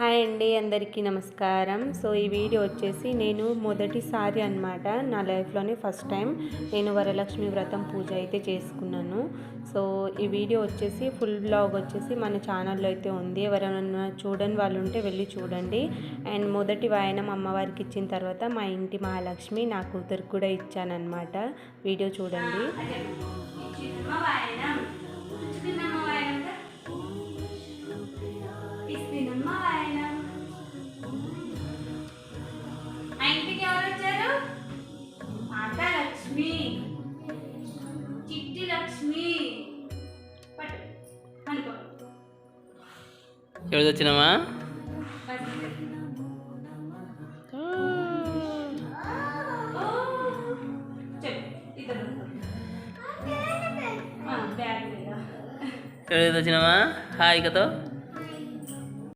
Hi అండి అందరికీ నమస్కారం. సో ఈ వీడియో వచ్చేసి నేను మొదటిసారి అనమాట నా లైఫ్లోనే ఫస్ట్ టైం నేను వరలక్ష్మి వ్రతం పూజ అయితే చేసుకున్నాను. సో ఈ వీడియో వచ్చేసి ఫుల్ బ్లాగ్ వచ్చేసి మన ఛానల్లో అయితే ఉంది. ఎవరైనా చూడని వాళ్ళు ఉంటే వెళ్ళి చూడండి. అండ్ మొదటి వాయనం అమ్మవారికి ఇచ్చిన తర్వాత మా ఇంటి మహాలక్ష్మి నా కూతురు కూడా ఇచ్చానమాట వీడియో చూడండి. లక్ష్మి చిట్టి లక్ష్మి పట్టు అనుకో ఎవరు వచ్చినామా ఓ, చెప్పు ఇద్దరు ఆ,